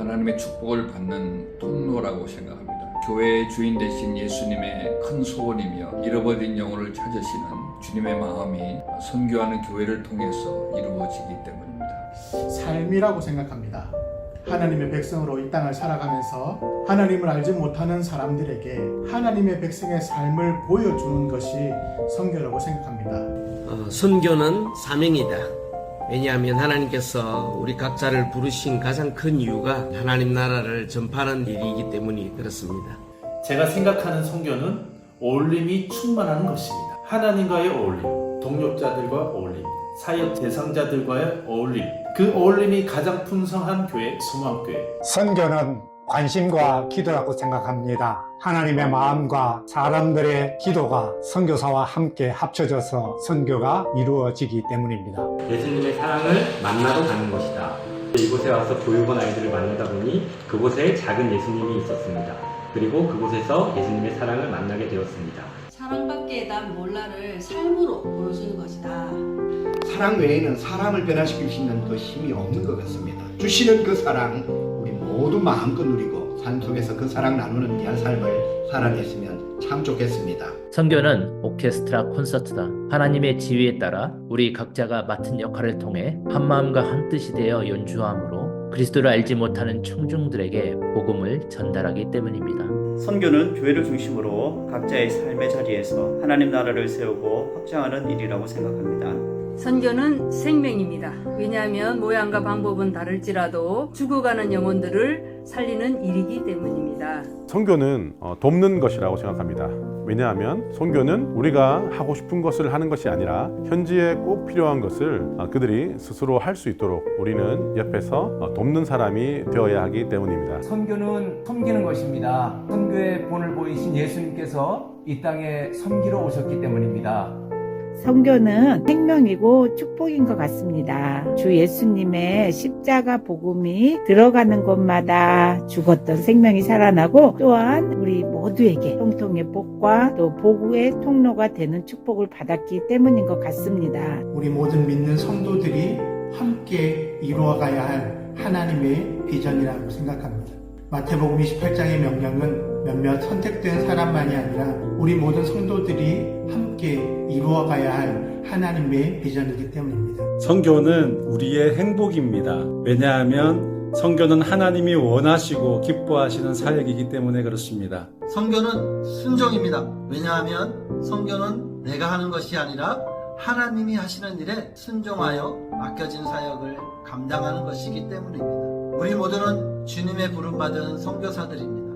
하나님의 축복을 받는 통로라고 생각합니다. 교회의 주인 되신 예수님의 큰 소원이며 잃어버린 영혼을 찾으시는 주님의 마음이 선교하는 교회를 통해서 이루어지기 때문입니다. 삶이라고 생각합니다. 하나님의 백성으로 이 땅을 살아가면서 하나님을 알지 못하는 사람들에게 하나님의 백성의 삶을 보여주는 것이 선교라고 생각합니다. 어, 선교는 사명이다. 왜냐하면 하나님께서 우리 각자를 부르신 가장 큰 이유가 하나님 나라를 전파하는 일이기 때문이 그렇습니다. 제가 생각하는 성교는 어울림이 충만하는 것입니다. 하나님과의 어울림, 동력자들과 어울림, 사역 대상자들과의 어울림, 그 어울림이 가장 풍성한 교회, 소망교회. 선교는 관심과 기도라고 생각합니다. 하나님의 마음과 사람들의 기도가 선교사와 함께 합쳐져서 선교가 이루어지기 때문입니다. 예수님의 사랑을 만나러 가는 것이다. 이곳에 와서 교육원 아이들을 만나다 보니 그곳에 작은 예수님이 있었습니다. 그리고 그곳에서 예수님의 사랑을 만나게 되었습니다. 사랑받기에 대한 몰라를 삶으로 보여주는 것이다. 사랑 외에는 사람을 변화시킬 수 있는 그 힘이 없는 것 같습니다. 주시는 그 사랑 모두 마음껏 누리고 삶 속에서 그 사랑 나누는 귀한 삶을 살아냈으면 참 좋겠습니다. 선교는 오케스트라 콘서트다. 하나님의 지휘에 따라 우리 각자가 맡은 역할을 통해 한 마음과 한 뜻이 되어 연주함으로 그리스도를 알지 못하는 청중들에게 복음을 전달하기 때문입니다. 선교는 교회를 중심으로 각자의 삶의 자리에서 하나님 나라를 세우고 확장하는 일이라고 생각합니다. 선교는 생명입니다. 왜냐하면 모양과 방법은 다를지라도 죽어가는 영혼들을 살리는 일이기 때문입니다. 선교는 어, 돕는 것이라고 생각합니다. 왜냐하면 선교는 우리가 하고 싶은 것을 하는 것이 아니라 현지에 꼭 필요한 것을 어, 그들이 스스로 할 수 있도록 우리는 옆에서 어, 돕는 사람이 되어야 하기 때문입니다. 선교는 섬기는 것입니다. 선교의 본을 보이신 예수님께서 이 땅에 섬기러 오셨기 때문입니다. 선교는 생명이고 축복인 것 같습니다. 주 예수님의 십자가 복음이 들어가는 곳마다 죽었던 생명이 살아나고 또한 우리 모두에게 통통의 복과 또 복의 통로가 되는 축복을 받았기 때문인 것 같습니다. 우리 모든 믿는 성도들이 함께 이루어가야 할 하나님의 비전이라고 생각합니다. 마태복음 28장의 명령은 몇몇 선택된 사람만이 아니라 우리 모든 성도들이 함께 이루어가야 할 하나님의 비전이기 때문입니다. 선교는 우리의 행복입니다. 왜냐하면 선교는 하나님이 원하시고 기뻐하시는 사역이기 때문에 그렇습니다. 선교는 순종입니다. 왜냐하면 선교는 내가 하는 것이 아니라 하나님이 하시는 일에 순종하여 맡겨진 사역을 감당하는 것이기 때문입니다. 우리 모두는 주님의 부름받은 선교사들입니다.